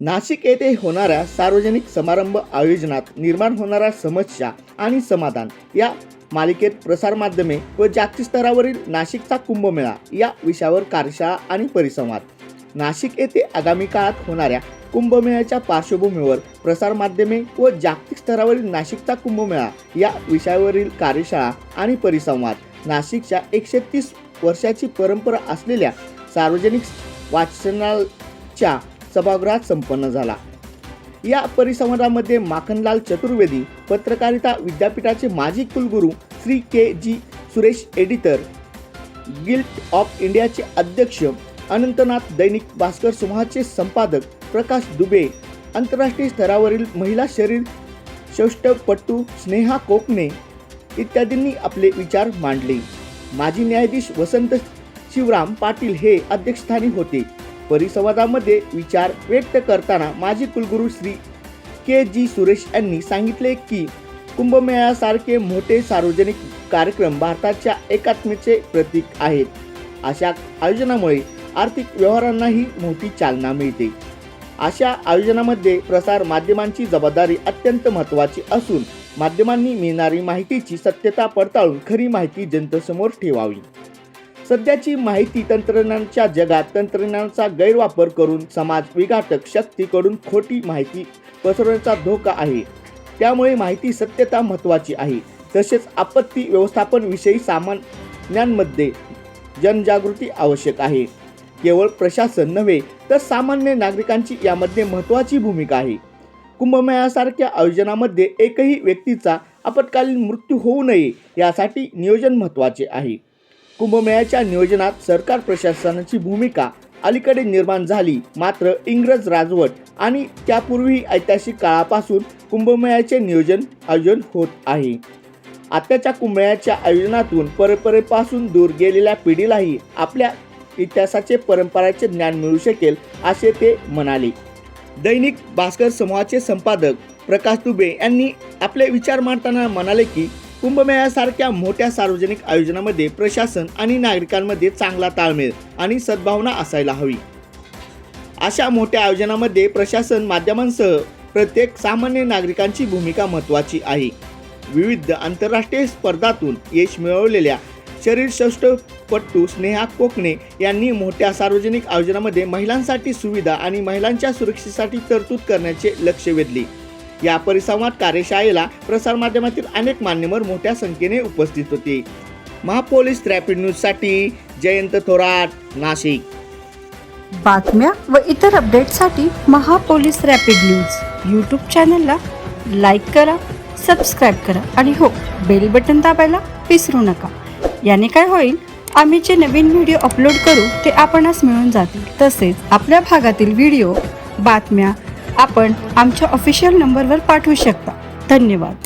नाशिक येथे होणाऱ्या सार्वजनिक समारंभ आयोजनात निर्माण होणाऱ्या समस्या आणि समाधान या मालिकेत प्रसारमाध्यमे व जागतिक स्तरावरील नाशिकचा कुंभमेळा या विषयावर कार्यशाळा आणि परिसंवाद. नाशिक येथे आगामी काळात होणाऱ्या कुंभमेळ्याच्या पार्श्वभूमीवर प्रसारमाध्यमे व जागतिक स्तरावरील नाशिकचा कुंभमेळा या विषयावरील कार्यशाळा आणि परिसंवाद नाशिकच्या एकशे तीस वर्षाची परंपरा असलेल्या सार्वजनिक वाचनालच्या सभागृहात संपन्न झाला. या परिसंवादामध्ये माखनलाल चतुर्वेदी पत्रकारिता विद्यापीठाचे माजी कुलगुरू Shri K G Suresh editor guild of इंडियाचे अध्यक्ष अनंतनाथ दैनिक भास्कर समूहाचे संपादक प्रकाश दुबे आंतरराष्ट्रीय स्तरावरील महिला शरीर शौष्टपटू स्नेहा कोकणे इत्यादींनी आपले विचार मांडले. माजी न्यायाधीश वसंत शिवराम पाटील हे अध्यक्षस्थानी होते. परिसंवादामध्ये विचार व्यक्त करताना माजी कुलगुरू श्री के जी सुरेश यांनी सांगितले की कुंभमेळ्यासारखे मोठे सार्वजनिक कार्यक्रम भारताच्या एकात्मेचे प्रतीक आहेत. अशा आयोजनामुळे आर्थिक व्यवहारांनाही मोठी चालना मिळते. अशा आयोजनामध्ये प्रसार माध्यमांची जबाबदारी अत्यंत महत्त्वाची असून माध्यमांनी मिळणारी माहितीची सत्यता पडताळून खरी माहिती जनतेसमोर ठेवावी. सध्याची माहिती तंत्रज्ञानाच्या जगात तंत्रज्ञानाचा गैरवापर करून समाज विघातक शक्तीकडून खोटी माहिती पसरवण्याचा धोका आहे. त्यामुळे माहिती सत्यता महत्त्वाची आहे. तसेच आपत्ती व्यवस्थापनविषयी सामान्यांमध्ये जनजागृती आवश्यक आहे. केवळ प्रशासन नव्हे तर सामान्य नागरिकांची यामध्ये महत्त्वाची भूमिका आहे. कुंभमेळ्यासारख्या आयोजनामध्ये एकही व्यक्तीचा आपत्कालीन मृत्यू होऊ नये यासाठी नियोजन महत्त्वाचे आहे. कुंभमेळ्याच्या नियोजनात सरकार प्रशासनाची भूमिका अलीकडे निर्माण झाली. मात्र इंग्रज राजवट आणि त्यापूर्वी ऐतिहासिक काळापासून कुंभमेळ्याचे नियोजन आयोजन होत आहे. आत्ताच्या कुंभमेळ्याच्या आयोजनातून परंपरेपासून दूर गेलेल्या पिढीलाही आपल्या इतिहासाचे परंपराचे ज्ञान मिळू शकेल असे ते म्हणाले. दैनिक भास्कर समूहाचे संपादक प्रकाश दुबे यांनी आपले विचार मांडताना म्हणाले की कुंभमेळ्यासारख्या मोठ्या सार्वजनिक आयोजनामध्ये प्रशासन आणि नागरिकांमध्ये चांगला ताळमेळ आणि सद्भावना असायला हवी. अशा मोठ्या आयोजनामध्ये प्रशासन माध्यमांसह प्रत्येक सामान्य नागरिकांची भूमिका महत्त्वाची आहे. विविध आंतरराष्ट्रीय स्पर्धातून यश मिळवलेल्या शरीरसौष्ठवपटू स्नेहा कोकणे यांनी मोठ्या सार्वजनिक आयोजनामध्ये महिलांसाठी सुविधा आणि महिलांच्या सुरक्षेसाठी तरतूद करण्याचे लक्ष वेधले. या परिसंवाद कार्यशाळेला प्रसारमाध्यमातील अनेक मान्यवर मोठ्या संख्येने उपस्थित होते. महापोलीस रॅपिड न्यूजसाठी जयंत थोरात नाशिक. बातम्या व इतर अपडेटसाठी महापोलीस रॅपिड न्यूज यूट्यूब चॅनलला लाईक करा सबस्क्राईब करा आणि हो बेल बटन दाबायला विसरू नका. याने काय होईल? आम्ही जे नवीन व्हिडिओ अपलोड करू ते आपणास मिळून जातील. तसेच आपल्या भागातील व्हिडिओ बातम्या आपण आमच्या ऑफिशियल नंबरवर पाठवू शकता. धन्यवाद.